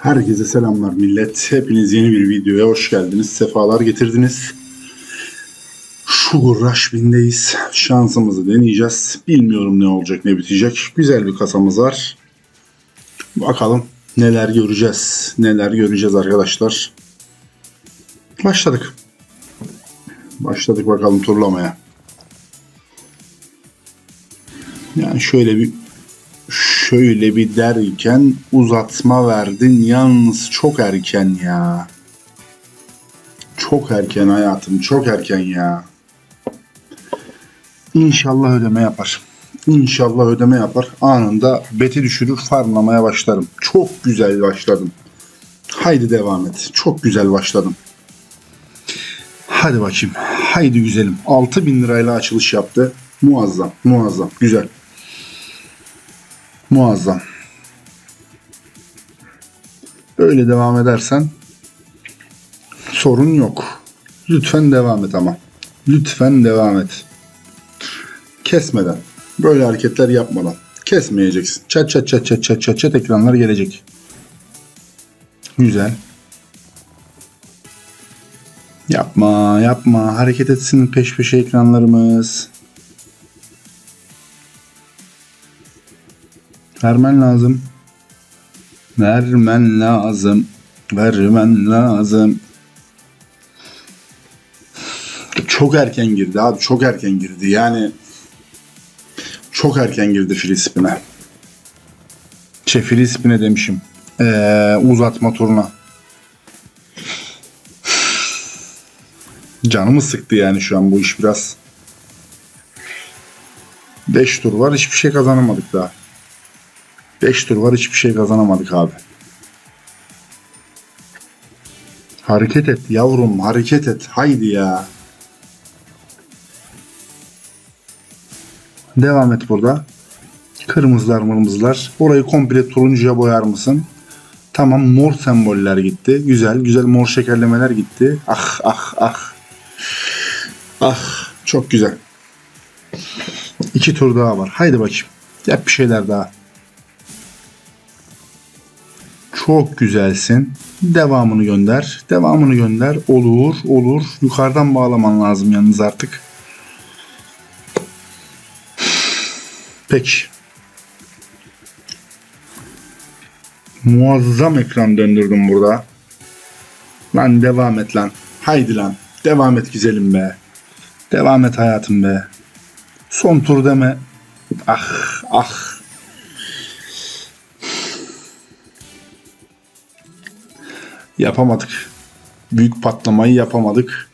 Herkese selamlar millet. Hepiniz yeni bir videoya hoş geldiniz. Sefalar getirdiniz. Sugar Rush bindeyiz. Şansımızı deneyeceğiz. Bilmiyorum ne olacak ne bitecek. Güzel bir kasamız var. Bakalım neler göreceğiz. Neler göreceğiz arkadaşlar. Başladık. Başladık bakalım turlamaya. Yani şöyle bir şöyle bir derken uzatma verdin. Yalnız çok erken ya. Çok erken hayatım. Çok erken ya. İnşallah ödeme yapar. İnşallah ödeme yapar. Anında beti düşürür farmlamaya başlarım. Çok güzel başladım. Haydi devam et. Çok güzel başladım. Hadi bakayım. Haydi güzelim. 6000 lirayla açılış yaptı. Muazzam. Muazzam. Güzel. Muazzam. Böyle devam edersen sorun yok. Lütfen devam et ama. Lütfen devam et. Kesmeden. Böyle hareketler yapmadan. Kesmeyeceksin. Çat çat çat çat çat çat çat ekranlar gelecek. Güzel. Yapma yapma. Hareket etsin peş peşe ekranlarımız. Vermen lazım. Vermen lazım. Vermen lazım. Çok erken girdi abi. Çok erken girdi. Yani çok erken girdi Filispin'e. Şey Filispin'e demişim. Ee, uzatma turuna. Canımı sıktı yani şu an bu iş biraz. 5 tur var. Hiçbir şey kazanamadık daha. 5 tur var hiçbir şey kazanamadık abi. Hareket et yavrum hareket et. Haydi ya. Devam et burada. Kırmızılar mırmızılar. Orayı komple turuncuya boyar mısın? Tamam mor semboller gitti. Güzel güzel mor şekerlemeler gitti. Ah ah ah. Ah çok güzel. İki tur daha var. Haydi bakayım. Yap bir şeyler daha. Çok güzelsin. Devamını gönder. Devamını gönder. Olur, olur. Yukarıdan bağlaman lazım yalnız artık. Peki. Muazzam ekran döndürdüm burada. Lan devam et lan. Haydi lan. Devam et güzelim be. Devam et hayatım be. Son tur deme. Ah ah. Yapamadık. Büyük patlamayı yapamadık.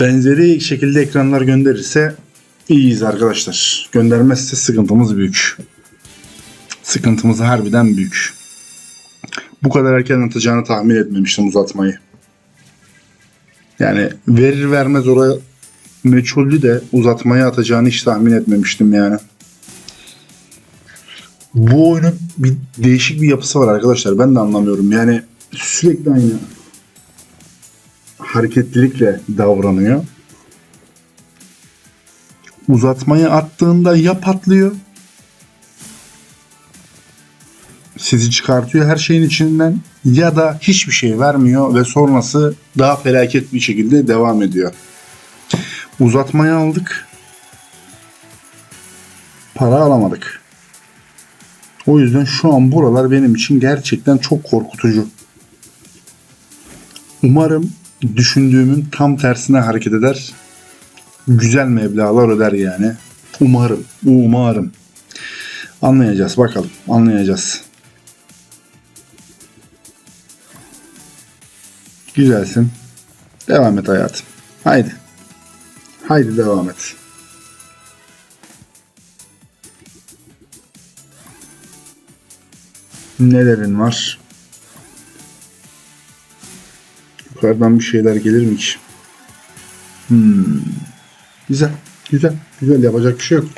Benzeri şekilde ekranlar gönderirse iyiyiz arkadaşlar. Göndermezse sıkıntımız büyük. Sıkıntımız harbiden büyük. Bu kadar erken atacağını tahmin etmemiştim uzatmayı. Yani verir vermez oraya meçhuldü de uzatmaya atacağını hiç tahmin etmemiştim yani. Bu oyunun bir değişik bir yapısı var arkadaşlar. Ben de anlamıyorum. Yani sürekli aynı hareketlilikle davranıyor. Uzatmayı attığında ya patlıyor sizi çıkartıyor her şeyin içinden ya da hiçbir şey vermiyor ve sonrası daha felaket bir şekilde devam ediyor. Uzatmayı aldık. Para alamadık. O yüzden şu an buralar benim için gerçekten çok korkutucu. Umarım düşündüğümün tam tersine hareket eder. Güzel meblağlar öder yani. Umarım. Umarım. Anlayacağız bakalım. Anlayacağız. Güzelsin. Devam et hayatım. Haydi. Haydi devam et. Nelerin var? Yukarıdan bir şeyler gelir mi ki? Hmm. Güzel. Güzel. Güzel. Yapacak bir şey yok.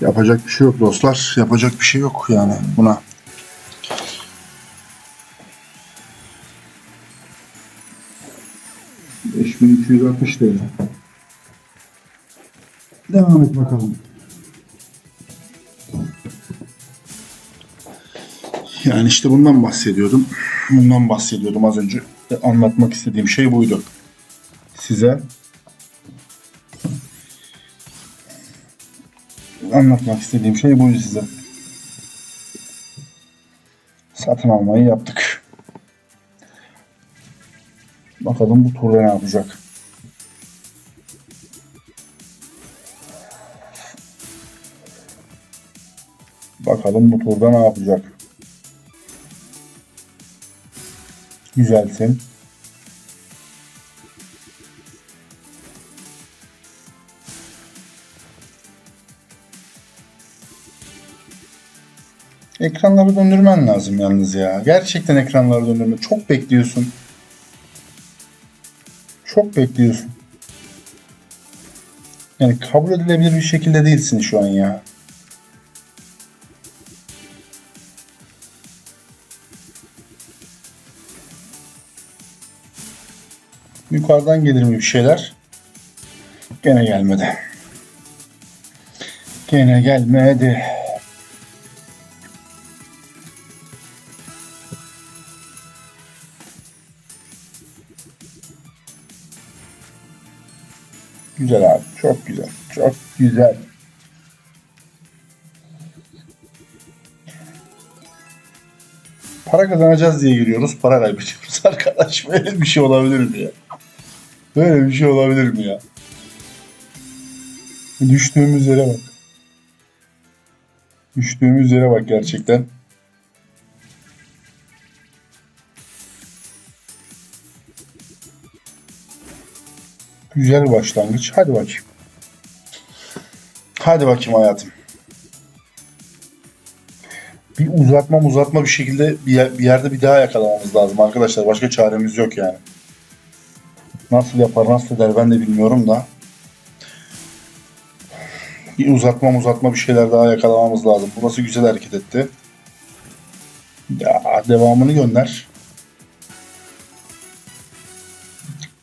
Yapacak bir şey yok dostlar. Yapacak bir şey yok yani buna. Beş bin. Devam et bakalım. Yani işte bundan bahsediyordum. Bundan bahsediyordum az önce. Anlatmak istediğim şey buydu. Size anlatmak istediğim şey buydu size. Satın almayı yaptık. Bakalım bu turda ne yapacak. Bakalım bu turda ne yapacak. Güzelsin. Ekranları döndürmen lazım yalnız ya. Gerçekten ekranları döndürme. Çok bekliyorsun. Çok bekliyorsun. Yani kabul edilebilir bir şekilde değilsin şu an ya. Yukarıdan gelir mi bir şeyler? Gene gelmedi. Gene gelmedi. Güzel abi. Çok güzel. Çok güzel. Para kazanacağız diye giriyoruz. Para kaybediyoruz arkadaş. Böyle bir şey olabilir mi ya? Böyle bir şey olabilir mi ya? Düştüğümüz yere bak. Düştüğümüz yere bak gerçekten. Güzel başlangıç. Hadi bakayım. Hadi bakayım hayatım. Bir uzatma uzatma bir şekilde bir, yer- bir yerde bir daha yakalamamız lazım arkadaşlar. Başka çaremiz yok yani. Nasıl yapar nasıl eder ben de bilmiyorum da. Bir uzatma uzatma bir şeyler daha yakalamamız lazım. Burası güzel hareket etti. Ya devamını gönder.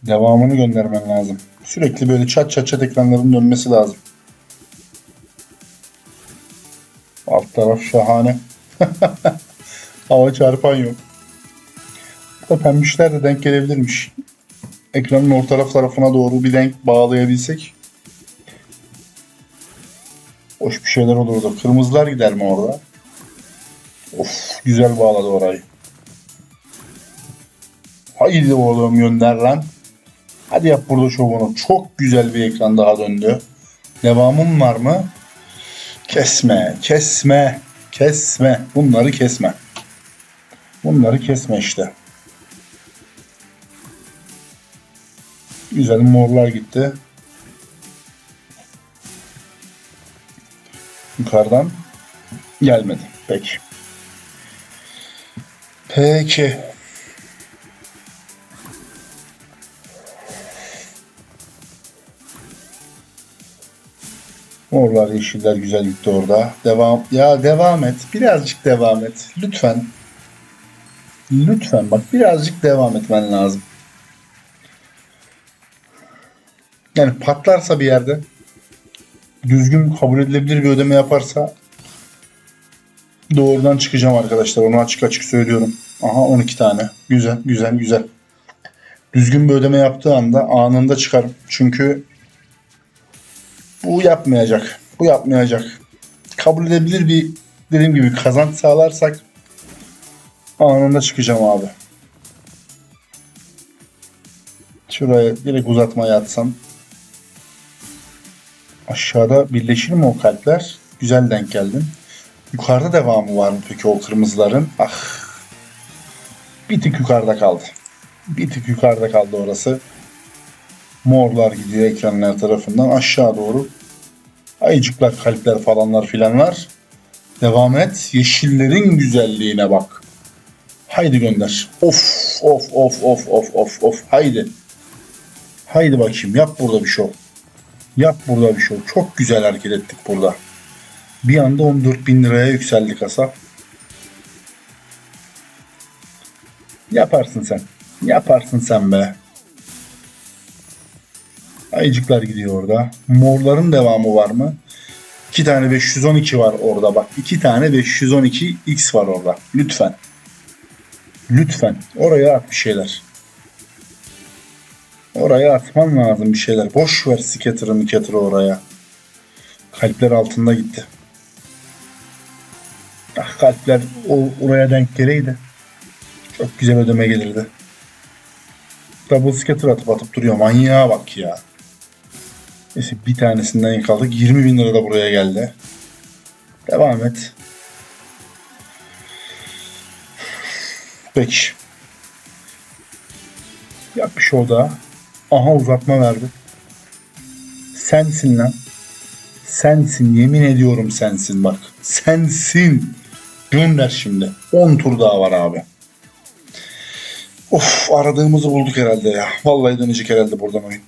Devamını göndermen lazım. Sürekli böyle çat çat çat ekranların dönmesi lazım. Alt taraf şahane. Hava çarpan yok. Da pembişler de denk gelebilirmiş. Ekranın orta taraf tarafına doğru bir denk bağlayabilsek. Hoş bir şeyler olurdu. Kırmızılar gider mi orada? Of güzel bağladı orayı. Haydi oğlum gönder lan. Hadi yap burada şovunu. Çok güzel bir ekran daha döndü. Devamın var mı? Kesme, kesme, kesme. Bunları kesme. Bunları kesme işte. Güzel morlar gitti. Yukarıdan gelmedi. Peki. Peki. Morlar, yeşiller güzel gitti orada. Devam. Ya devam et. Birazcık devam et. Lütfen. Lütfen bak birazcık devam etmen lazım. Yani patlarsa bir yerde düzgün kabul edilebilir bir ödeme yaparsa doğrudan çıkacağım arkadaşlar. Onu açık açık söylüyorum. Aha 12 tane. Güzel güzel güzel. Düzgün bir ödeme yaptığı anda anında çıkarım. Çünkü bu yapmayacak. Bu yapmayacak. Kabul edebilir bir dediğim gibi kazanç sağlarsak anında çıkacağım abi. Şuraya direkt uzatmaya atsam. Aşağıda birleşir mi o kalpler? Güzel denk geldin. Yukarıda devamı var mı peki o kırmızıların? Ah. Bir tık yukarıda kaldı. Bir tık yukarıda kaldı orası. Morlar gidiyor ekranlar tarafından aşağı doğru. Ayıcıklar, kalpler falanlar filanlar. Devam et. Yeşillerin güzelliğine bak. Haydi gönder. Of of of of of of of. Haydi. Haydi bakayım yap burada bir şov. Yap burada bir şov. Çok güzel hareket ettik burada. Bir anda 14 bin liraya yükseldi kasa. Yaparsın sen. Yaparsın sen be. Ayıcıklar gidiyor orada. Morların devamı var mı? İki tane 512 var orada bak. İki tane 512 X var orada. Lütfen. Lütfen. Oraya at bir şeyler. Oraya atman lazım bir şeyler. Boş ver Scatter'ı Mikatır'ı oraya. Kalpler altında gitti. Ah kalpler o, oraya denk geleydi. Çok güzel ödeme gelirdi. Double scatter atıp atıp duruyor. Manyağa bak ya. Neyse bir tanesinden yakaladık. 20 bin lira da buraya geldi. Devam et. Peki. Yap bir show daha. Aha uzatma verdi. Sensin lan. Sensin yemin ediyorum sensin bak. Sensin. Gönder şimdi. 10 tur daha var abi. Of aradığımızı bulduk herhalde ya. Vallahi dönecek herhalde buradan oyun.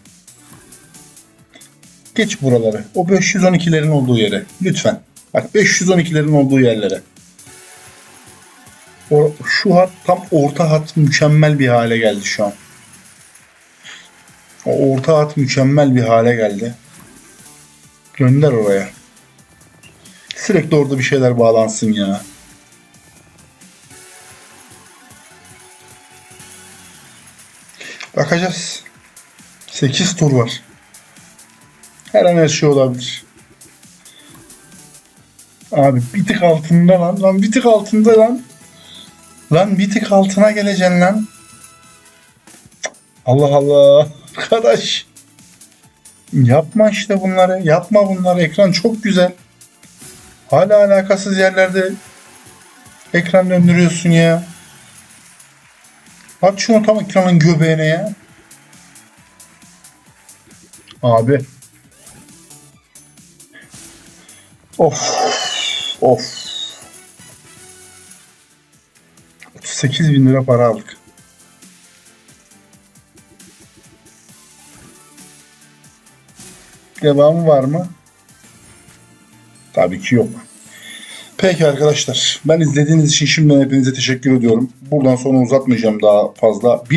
Geç buraları. O 512'lerin olduğu yere. Lütfen. Bak 512'lerin olduğu yerlere. O, şu hat tam orta hat mükemmel bir hale geldi şu an. O orta hat mükemmel bir hale geldi. Gönder oraya. Sürekli orada bir şeyler bağlansın ya. Bakacağız. 8 tur var. Her an her şey olabilir. Abi bir tık altında lan. Lan bir tık altında lan. Lan bir tık altına geleceksin lan. Allah Allah. Arkadaş. Yapma işte bunları. Yapma bunları. Ekran çok güzel. Hala alakasız yerlerde ekran döndürüyorsun ya. At şunu tam ekranın göbeğine ya. Abi. Of. Of. 38 bin lira para aldık. Devamı var mı? Tabii ki yok. Peki arkadaşlar. Ben izlediğiniz için şimdiden hepinize teşekkür ediyorum. Buradan sonra uzatmayacağım daha fazla. Bir